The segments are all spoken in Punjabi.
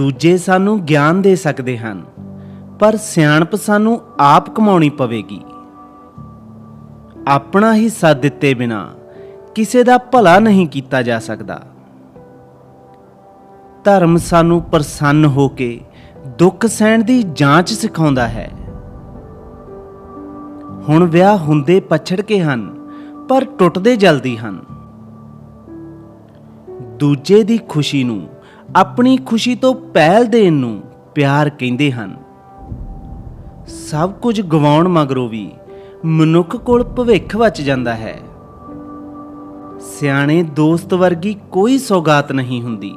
ਦੂਜੇ ਸਾਨੂੰ ਗਿਆਨ ਦੇ ਸਕਦੇ ਹਨ, ਪਰ ਸਿਆਣਪ ਸਾਨੂੰ ਆਪ ਕਮਾਉਣੀ ਪਵੇਗੀ। ਆਪਣਾ ਹਿੱਸਾ ਦਿੱਤੇ ਬਿਨਾ ਕਿਸੇ ਦਾ ਭਲਾ ਨਹੀਂ ਕੀਤਾ ਜਾ ਸਕਦਾ। ਧਰਮ ਸਾਨੂੰ ਪ੍ਰਸੰਨ ਹੋ ਕੇ ਦੁੱਖ ਸਹਿਣ ਦੀ ਜਾਂਚ ਸਿਖਾਉਂਦਾ ਹੈ। ਹੁਣ ਵਿਆਹ ਹੁੰਦੇ ਪਛੜ ਕੇ ਹਨ, ਪਰ ਟੁੱਟਦੇ ਜਲਦੀ ਹਨ। ਦੂਜੇ ਦੀ ਖੁਸ਼ੀ ਨੂੰ ਆਪਣੀ ਖੁਸ਼ੀ ਤੋਂ ਪਹਿਲ ਦੇਣ ਨੂੰ ਪਿਆਰ ਕਹਿੰਦੇ ਹਨ। ਸਭ ਕੁਝ ਗਵਾਉਣ ਮਗਰੋਂ ਵੀ ਮਨੁੱਖ ਕੋਲ ਭਵਿੱਖ ਬਚ ਜਾਂਦਾ ਹੈ। ਸਿਆਣੇ ਦੋਸਤ ਵਰਗੀ ਕੋਈ ਸੌਗਾਤ ਨਹੀਂ ਹੁੰਦੀ।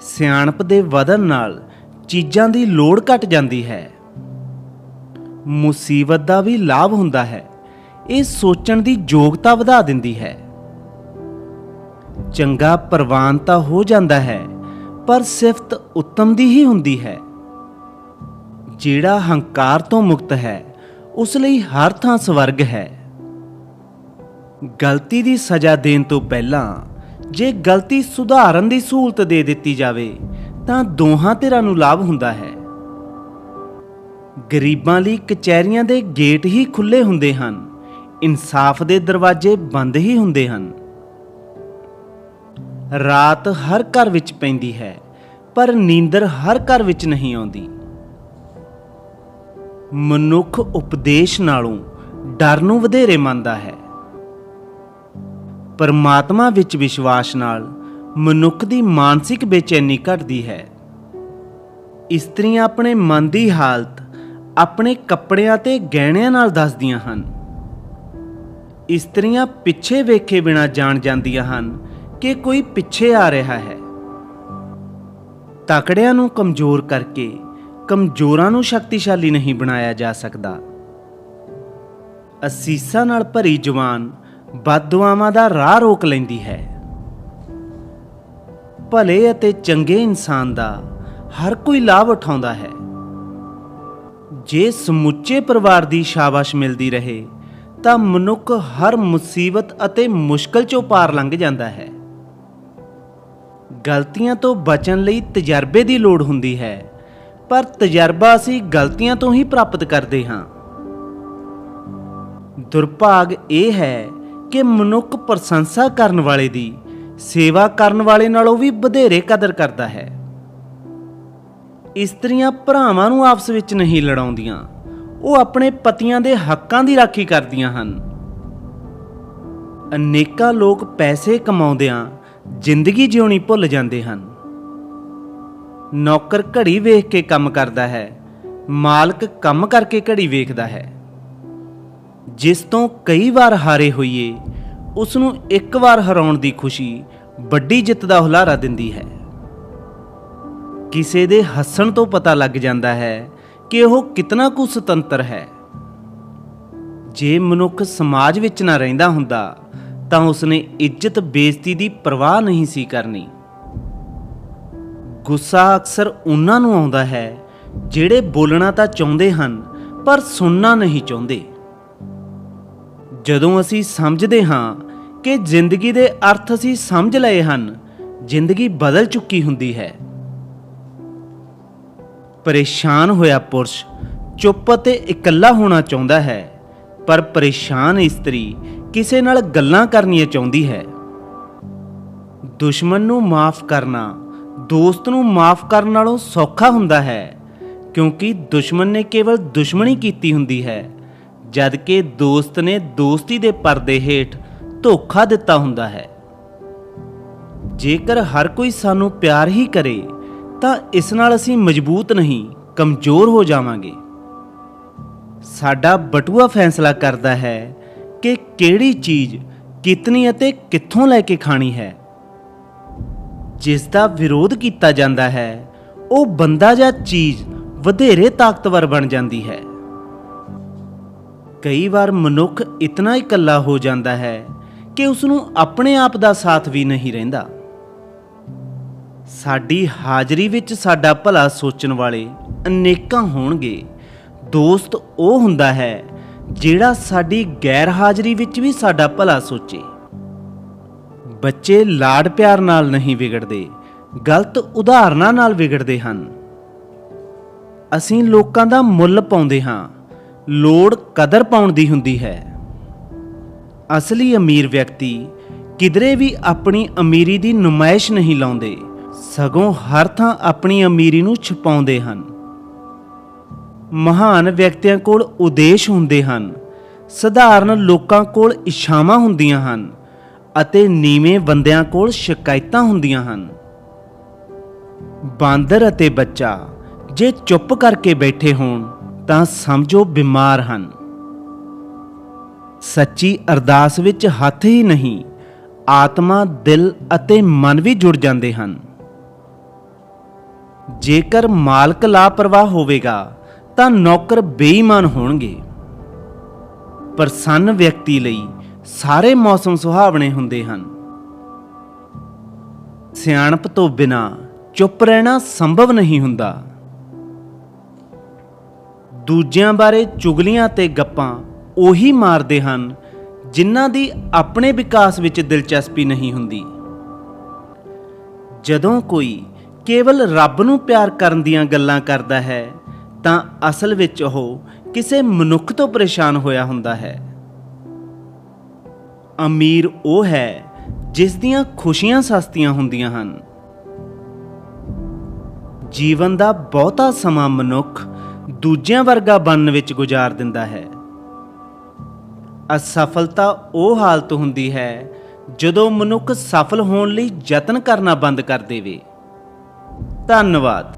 ਸਿਆਣਪ ਦੇ ਵਧਣ ਨਾਲ ਚੀਜ਼ਾਂ ਦੀ ਲੋੜ ਘਟ ਜਾਂਦੀ ਹੈ। ਮੁਸੀਬਤ ਦਾ ਵੀ ਲਾਭ ਹੁੰਦਾ ਹੈ। ਇਹ ਸੋਚਣ ਦੀ ਯੋਗਤਾ ਵਧਾ ਦਿੰਦੀ ਹੈ। ਚੰਗਾ ਪ੍ਰਵਾਨ ਤਾਂ ਹੋ ਜਾਂਦਾ ਹੈ, ਪਰ ਸਿਫਤ ਉੱਤਮ ਦੀ ਹੀ ਹੁੰਦੀ ਹੈ। ਜਿਹੜਾ ਹੰਕਾਰ ਤੋਂ ਮੁਕਤ ਹੈ, ਉਸ ਲਈ ਹਰ ਥਾਂ ਸਵਰਗ ਹੈ। ਗਲਤੀ ਦੀ ਸਜ਼ਾ ਦੇਣ ਤੋਂ ਪਹਿਲਾਂ, ਜੇ ਗਲਤੀ ਸੁਧਾਰਨ ਦੀ ਸਹੂਲਤ ਦੇ ਦਿੱਤੀ ਜਾਵੇ, ਤਾਂ ਦੋਹਾਂ ਧਿਰਾਂ ਨੂੰ ਲਾਭ ਹੁੰਦਾ ਹੈ। ਗਰੀਬਾਂ ਲਈ ਕਚਹਿਰੀਆਂ ਦੇ ਗੇਟ ਹੀ ਖੁੱਲੇ ਹੁੰਦੇ ਹਨ, ਇਨਸਾਫ ਦੇ ਦਰਵਾਜ਼ੇ ਬੰਦ ਹੀ ਹੁੰਦੇ ਹਨ। ਰਾਤ ਹਰ ਘਰ ਵਿੱਚ ਪੈਂਦੀ ਹੈ, ਪਰ ਨੀਂਦਰ ਹਰ ਘਰ ਵਿੱਚ ਨਹੀਂ ਆਉਂਦੀ। ਮਨੁੱਖ ਉਪਦੇਸ਼ ਨਾਲੋਂ ਡਰ ਨੂੰ ਵਧੇਰੇ ਮੰਨਦਾ ਹੈ। ਪਰਮਾਤਮਾ ਵਿੱਚ ਵਿਸ਼ਵਾਸ ਨਾਲ ਮਨੁੱਖ ਦੀ ਮਾਨਸਿਕ ਬੇਚੈਨੀ ਘਟਦੀ ਹੈ। ਇਸਤਰੀਆਂ ਆਪਣੇ ਮਨ ਦੀ ਹਾਲਤ ਆਪਣੇ ਕੱਪੜਿਆਂ ਤੇ ਗਹਿਣਿਆਂ ਨਾਲ ਦੱਸਦੀਆਂ ਹਨ। ਇਸਤਰੀਆਂ ਪਿੱਛੇ ਵੇਖੇ ਬਿਨਾ ਜਾਣ ਜਾਂਦੀਆਂ ਹਨ ਕਿ ਕੋਈ ਪਿੱਛੇ ਆ ਰਿਹਾ ਹੈ। ਤਕੜਿਆਂ ਨੂੰ ਕਮਜ਼ੋਰ ਕਰਕੇ ਕਮਜ਼ੋਰਾਂ ਨੂੰ ਸ਼ਕਤੀਸ਼ਾਲੀ ਨਹੀਂ ਬਣਾਇਆ ਜਾ ਸਕਦਾ। ਅਸੀਸਾਂ ਨਾਲ ਭਰੀ ਜਵਾਨ ਬਦਦੁਆਵਾਂ ਦਾ ਰਾਹ ਰੋਕ ਲੈਂਦੀ ਹੈ। ਭਲੇ ਅਤੇ ਚੰਗੇ ਇਨਸਾਨ ਦਾ ਹਰ ਕੋਈ ਲਾਭ ਉਠਾਉਂਦਾ ਹੈ। ਜੇ ਸਮੁੱਚੇ ਪਰਿਵਾਰ ਦੀ ਸ਼ਾਬਾਸ਼ ਮਿਲਦੀ ਰਹੇ, ਤਾਂ ਮਨੁੱਖ ਹਰ ਮੁਸੀਬਤ ਅਤੇ ਮੁਸ਼ਕਲ ਚੋਂ ਪਾਰ ਲੰਘ ਜਾਂਦਾ ਹੈ। ਗਲਤੀਆਂ ਤੋਂ ਬਚਣ ਲਈ ਤਜਰਬੇ ਦੀ ਲੋੜ ਹੁੰਦੀ ਹੈ। ਪਰ ਤਜਰਬਾ ਅਸੀਂ ਗਲਤੀਆਂ ਤੋਂ ਹੀ ਪ੍ਰਾਪਤ ਕਰਦੇ ਹਾਂ। ਦੁਰਭਾਗ ਇਹ ਹੈ ਕਿ ਮਨੁੱਖ ਪ੍ਰਸ਼ੰਸਾ ਕਰਨ ਵਾਲੇ ਦੀ, ਸੇਵਾ ਕਰਨ ਵਾਲੇ ਨਾਲੋਂ ਵੀ ਵਧੇਰੇ ਕਦਰ ਕਰਦਾ ਹੈ। ਇਸਤਰੀਆਂ ਭਰਾਵਾਂ ਨੂੰ ਆਪਸ ਵਿੱਚ ਨਹੀਂ ਲੜਾਉਂਦੀਆਂ। ਉਹ ਆਪਣੇ ਪਤੀਆਂ ਦੇ ਹੱਕਾਂ ਦੀ ਰਾਖੀ ਕਰਦੀਆਂ ਹਨ। ਅਨੇਕਾਂ ਲੋਕ ਪੈਸੇ ਕਮਾਉਂਦਿਆਂ ਜ਼ਿੰਦਗੀ ਜਿਉਣੀ ਭੁੱਲ ਜਾਂਦੇ ਹਨ। ਨੌਕਰ ਘੜੀ ਵੇਖ ਕੇ ਕੰਮ ਕਰਦਾ ਹੈ, ਮਾਲਕ ਕੰਮ ਕਰਕੇ ਘੜੀ ਵੇਖਦਾ ਹੈ। ਜਿਸ ਤੋਂ ਕਈ ਵਾਰ ਹਾਰੇ ਹੋਈਏ ਉਸ ਨੂੰ ਇੱਕ ਵਾਰ ਹਰਾਉਣ ਦੀ ਖੁਸ਼ੀ ਵੱਡੀ ਜਿੱਤ ਦਾ ਹੁਲਾਰਾ ਦਿੰਦੀ ਹੈ। ਕਿਸੇ ਦੇ ਹੱਸਣ ਤੋਂ ਪਤਾ ਲੱਗ ਜਾਂਦਾ ਹੈ ਕਿ ਉਹ ਕਿਤਨਾ ਕੁ ਸੁਤੰਤਰ ਹੈ। ਜੇ ਮਨੁੱਖ ਸਮਾਜ ਵਿੱਚ ਨਾ ਰਹਿੰਦਾ ਹੁੰਦਾ ਤਾਂ ਉਸਨੇ ਇੱਜ਼ਤ, ਬੇਇੱਜ਼ਤੀ ਦੀ ਪਰਵਾਹ ਨਹੀਂ ਸੀ ਕਰਨੀ। ਗੁੱਸਾ ਅਕਸਰ ਉਹਨਾਂ ਨੂੰ ਆਉਂਦਾ ਹੈ, ਜਿਹੜੇ ਬੋਲਣਾ ਤਾਂ ਚਾਹੁੰਦੇ ਹਨ, ਪਰ ਸੁਣਨਾ ਨਹੀਂ ਚਾਹੁੰਦੇ। ਜਦੋਂ ਅਸੀਂ ਸਮਝਦੇ ਹਾਂ ਕਿ ਜ਼ਿੰਦਗੀ ਦੇ ਅਰਥ ਅਸੀਂ ਸਮਝ ਲਏ ਹਨ, ਜ਼ਿੰਦਗੀ ਬਦਲ ਚੁੱਕੀ ਹੁੰਦੀ ਹੈ। ਪਰੇਸ਼ਾਨ ਹੋਇਆ ਪੁਰਸ਼ ਚੁੱਪ ਅਤੇ ਇਕੱਲਾ ਹੋਣਾ ਚਾਹੁੰਦਾ ਹੈ। ਪਰ ਪਰੇਸ਼ਾਨ ਇਸਤਰੀ ਕਿਸੇ ਨਾਲ ਗੱਲਾਂ ਕਰਨੀਆਂ ਚਾਹੁੰਦੀ ਹੈ। ਦੁਸ਼ਮਣ ਨੂੰ ਮਾਫ ਕਰਨਾ, ਦੋਸਤ ਨੂੰ ਮਾਫ ਕਰਨ ਨਾਲੋਂ ਸੌਖਾ ਹੁੰਦਾ ਹੈ, ਕਿਉਂਕਿ ਦੁਸ਼ਮਣ ਨੇ ਕੇਵਲ ਦੁਸ਼ਮਣੀ ਕੀਤੀ ਹੁੰਦੀ ਹੈ ਜਦ ਕਿ ਦੋਸਤ ਨੇ ਦੋਸਤੀ ਦੇ ਪਰਦੇ ਹੇਠ ਧੋਖਾ ਦਿੱਤਾ ਹੁੰਦਾ ਹੈ। ਜੇਕਰ ਹਰ ਕੋਈ ਸਾਨੂੰ ਪਿਆਰ ਹੀ ਕਰੇ, ਤਾਂ ਇਸ ਨਾਲ ਅਸੀਂ ਮਜ਼ਬੂਤ ਨਹੀਂ, ਕਮਜ਼ੋਰ ਹੋ ਜਾਵਾਂਗੇ। ਸਾਡਾ ਬਟੂਆ ਫੈਸਲਾ ਕਰਦਾ ਹੈ ਕਿ ਕਿਹੜੀ ਚੀਜ਼ ਕਿਤਨੀ ਅਤੇ ਕਿੱਥੋਂ ਲੈ ਕੇ ਖਾਣੀ ਹੈ। ਜਿਸ ਦਾ ਵਿਰੋਧ ਕੀਤਾ ਜਾਂਦਾ ਹੈ, ਉਹ ਬੰਦਾ ਜਾਂ ਚੀਜ਼ ਵਧੇਰੇ ਤਾਕਤਵਰ ਬਣ ਜਾਂਦੀ ਹੈ। ਕਈ ਵਾਰ ਮਨੁੱਖ ਇਤਨਾ ਇਕੱਲਾ ਹੋ ਜਾਂਦਾ ਹੈ ਕਿ ਉਸ ਨੂੰ ਆਪਣੇ ਆਪ ਦਾ ਸਾਥ ਵੀ ਨਹੀਂ ਰਹਿੰਦਾ। ਸਾਡੀ ਹਾਜ਼ਰੀ ਵਿੱਚ ਸਾਡਾ ਭਲਾ ਸੋਚਣ ਵਾਲੇ ਅਨੇਕਾਂ ਹੋਣਗੇ। ਦੋਸਤ ਉਹ ਹੁੰਦਾ ਹੈ ਜਿਹੜਾ ਸਾਡੀ ਗੈਰ ਹਾਜ਼ਰੀ ਵਿੱਚ ਵੀ ਸਾਡਾ ਭਲਾ ਸੋਚੇ। ਬੱਚੇ ਲਾਡ ਪਿਆਰ ਨਾਲ ਨਹੀਂ ਵਿਗੜਦੇ, ਗਲਤ ਉਦਾਹਰਨਾਂ ਨਾਲ ਵਿਗੜਦੇ ਹਨ। ਅਸੀਂ ਲੋਕਾਂ ਦਾ ਮੁੱਲ ਪਾਉਂਦੇ ਹਾਂ, ਲੋੜ ਕਦਰ ਪਾਉਣ ਦੀ ਹੁੰਦੀ ਹੈ। ਅਸਲੀ ਅਮੀਰ ਵਿਅਕਤੀ ਕਿਧਰੇ ਵੀ ਆਪਣੀ ਅਮੀਰੀ ਦੀ ਨੁਮਾਇਸ਼ ਨਹੀਂ ਲਾਉਂਦੇ, ਸਗੋਂ ਹਰ ਥਾਂ ਆਪਣੀ ਅਮੀਰੀ ਨੂੰ ਛੁਪਾਉਂਦੇ ਹਨ। ਮਹਾਨ ਵਿਅਕਤੀਆਂ ਕੋਲ ਉਦੇਸ਼ ਹੁੰਦੇ ਹਨ। ਸਧਾਰਨ ਲੋਕਾਂ ਕੋਲ ਇੱਛਾਵਾਂ ਹੁੰਦੀਆਂ ਹਨ ਅਤੇ ਨੀਵੇਂ ਬੰਦਿਆਂ ਕੋਲ ਸ਼ਿਕਾਇਤਾਂ ਹੁੰਦੀਆਂ ਹਨ। ਬਾਂਦਰ ਅਤੇ ਬੱਚਾ ਜੇ ਚੁੱਪ ਕਰਕੇ ਬੈਠੇ ਹੋਣ ਤਾਂ ਸਮਝੋ ਬਿਮਾਰ ਹਨ। ਸੱਚੀ ਅਰਦਾਸ ਵਿੱਚ ਹੱਥ ਹੀ ਨਹੀਂ, ਆਤਮਾ, ਦਿਲ ਅਤੇ ਮਨ ਵੀ ਜੁੜ ਜਾਂਦੇ ਹਨ। ਜੇਕਰ ਮਾਲਕ ਲਾਪਰਵਾਹ ਹੋਵੇਗਾ ਤਾਂ ਨੌਕਰ ਬੇਈਮਾਨ ਹੋਣਗੇ। ਪ੍ਰਸੰਨ ਵਿਅਕਤੀ ਲਈ ਸਾਰੇ ਮੌਸਮ ਸੁਹਾਵਣੇ ਹੁੰਦੇ ਹਨ। ਸਿਆਣਪ ਤੋਂ ਬਿਨਾ ਚੁੱਪ ਰਹਿਣਾ ਸੰਭਵ ਨਹੀਂ ਹੁੰਦਾ। ਦੂਜਿਆਂ ਬਾਰੇ ਚੁਗਲੀਆਂ ਤੇ ਗੱਪਾਂ ਉਹੀ ਮਾਰਦੇ ਹਨ, ਜਿਨ੍ਹਾਂ ਦੀ ਆਪਣੇ ਵਿਕਾਸ ਵਿੱਚ ਦਿਲਚਸਪੀ ਨਹੀਂ ਹੁੰਦੀ। ਜਦੋਂ ਕੋਈ ਕੇਵਲ ਰੱਬ ਨੂੰ ਪਿਆਰ ਕਰਨ ਦੀਆਂ ਗੱਲਾਂ ਕਰਦਾ ਹੈ ਤਾਂ ਅਸਲ ਵਿੱਚ ਉਹ ਕਿਸੇ ਮਨੁੱਖ ਤੋਂ ਪਰੇਸ਼ਾਨ ਹੋਇਆ ਹੁੰਦਾ ਹੈ। ਅਮੀਰ ਉਹ ਹੈ ਜਿਸ ਦੀਆਂ ਖੁਸ਼ੀਆਂ ਸਸਤੀਆਂ ਹੁੰਦੀਆਂ ਹਨ। ਜੀਵਨ ਦਾ ਬਹੁਤਾ ਸਮਾਂ ਮਨੁੱਖ ਦੂਜਿਆਂ ਵਰਗਾ ਬਣਨ ਵਿੱਚ ਗੁਜ਼ਾਰ ਦਿੰਦਾ ਹੈ। ਅਸਫਲਤਾ ਉਹ ਹਾਲਤ ਹੁੰਦੀ ਹੈ ਜਦੋਂ ਮਨੁੱਖ ਸਫਲ ਹੋਣ ਲਈ ਯਤਨ ਕਰਨਾ ਬੰਦ ਕਰ ਦੇਵੇ। ਧੰਨਵਾਦ।